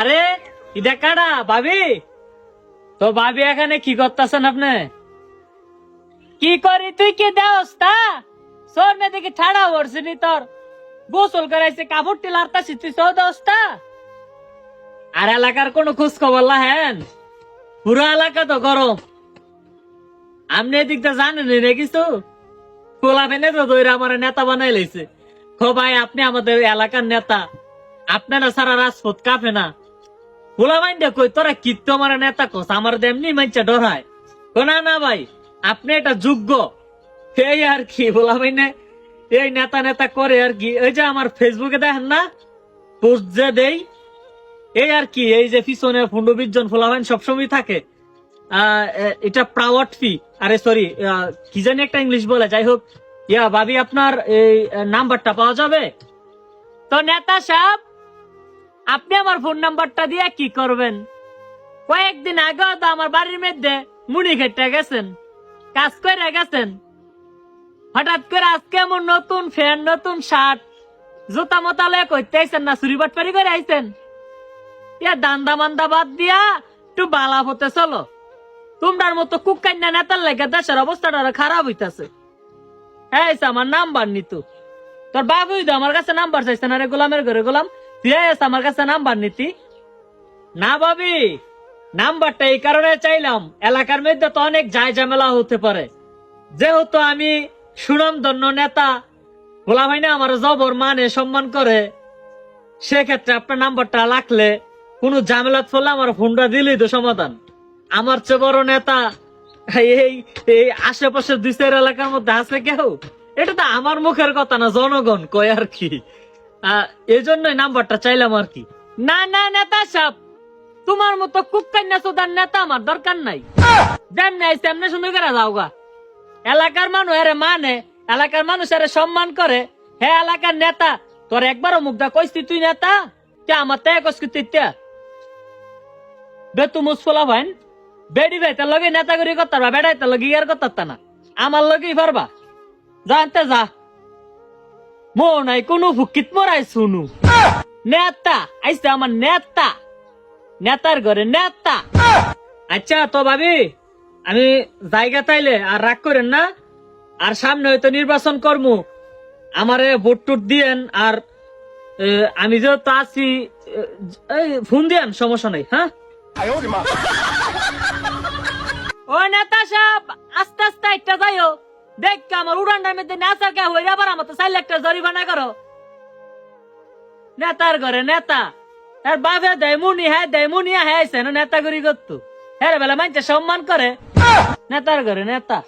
আরে ইদা কাড়া ভাবি? তো ভাবি এখানে কি করতেছেন আপনি? কি করি? তুই কি দেওস তা? সোর দেখি ঠাড়া পড়ছিনি তোর। গোসল করাইছে, কাপড় টিলারতাছি তুই সৌ দেওস তা আর এলাকার কোনো খোঁজ খবর হেন পুরো এলাকা তো গরম। আপনি এদিক তো জানেন না কিছু? কোলা ফেনে তো দৈরা আমার নেতা বানাই লাইছে। খো ভাই আপনি আমাদের এলাকার নেতা। আপনারা সারা রাজপথ কাঁপে না। পোলা মাইন্ডে কই, তোরা কিত্ত আমার নেতা কোস? আমার এমনি মাইনচা ডরায়। কো না ভাই, আপনি এটা যোগ্য। সেই আর কি পোলা মাইনে এই নেতা নেতা করে আর কি। এই যে আমার ফেসবুকে দেখেন না? পোস্ট যে দেই, এই আর কি, এই যে পিছনে পনেরো বিশ পোলা সবসময় থাকে। এটা প্রাউড ফি আরে সরি কি জানি একটা ইংলিশ বলে, যাই হোক। ইয়া, ভাবি, আপনার এই নাম্বারটা পাওয়া যাবে? তো নেতা সাহেব, আপনি আমার ফোন নাম্বারটা দিয়ে কি করবেন? কয়েকদিন আগে তো আমার বাড়ির মধ্যে মুড়ি খেটে গেছেন, কাজ করে গেছেন। হঠাৎ করে আজকে এমন নতুন ফ্যান, নতুন শার্ট, জুতা মতা লয়ে কইতে আইছেন না, চুরি বাটপারি করে আইছেন? ইয়া দান্দা মান্দা বাদ দিয়া একটু বালা হতে চলো। তোমরার মতো কুকান্না নেতার লেগে দেশের অবস্থাটা আরও খারাপ হইতাছে। এসে আমার নাম্বার নিতু। তোর বাবুই তো আমার কাছে নাম্বার চাইছে না রে গোলামের ঘরে, গোলাম। তুই আমার কাছে নাম্বার নিতি। না ভাবি, নাম্বারটা এই কারণে চাইলাম। এলাকার মধ্যে তো অনেক যায় ঝামেলা হতে পারে। যেহেতু আমি সুনামধন্য নেতা। গোলাম ভাই না আমার জবর মানে সম্মান করে। সেক্ষেত্রে আপনার নাম্বারটা লাগলে কোনো ঝামেলা ফলে আমার ফোনটা দিলেই তো সমাধান। আমার চেয়ে বড় নেতা এই এই আশেপাশের দুই চার এলাকার মধ্যে আছে কেউ? এটা তো আমার মুখের কথা না, জনগণ, কয় আর কি। এই জন্যই নাম্বারটা চাইলাম আর কি। না না, নেতা সাহেব, তোমার মতো কুকান্না সুদার নেতা আমার দরকার নাই। যেমনি আইসে এমনি শুনে করে যাওগা এলাকার মানুষ এরে মানে এলাকার মানুষ এরে সম্মান করে। হে এলাকার নেতা, তোর একবারও মুগ্ধা কইছি তুই নেতা? কে আমার তে কইছি তুই তে? বে তু মুসফলা ভাইন, বেডি ভাই তার লগে নেতাগিরি করতে পারবা বেড়াই তার লগে ইয়ার করতে না। আমার লগেই পারবা। জানতে যা। মো নাই কোনো ফুকিত মরাই শুনু। নেতা, আইসে আমার নেতা। নেতার ঘরে নেতা। আচ্ছা তো ভাবি। আমি জায়গা তাইলে আর রাগ করেন না আর সামনে হয়তো নির্বাচন করমু। আমারে ভোট টুট দিয়েন আর আমি যেহেতু আছি এ, ফোন দিয়েন সমস্যা নাই হ্যাঁ? ও নেতা সাহেব আস্তে আস্তে একটা যাইও। দেখ আমার উড়ানটার মধ্যে নাচার কে হয়ে আবার আমার তো চাইলে একটা জরিমানা করো। নেতার ঘরে নেতা। আর বাপে দেয় মুনি হ্যাঁ দেয় মুনি হ্যাঁ নেতা করি করতো। হ্যাঁ বেলা মানছে সম্মান করে। নেতার ঘরে নেতা।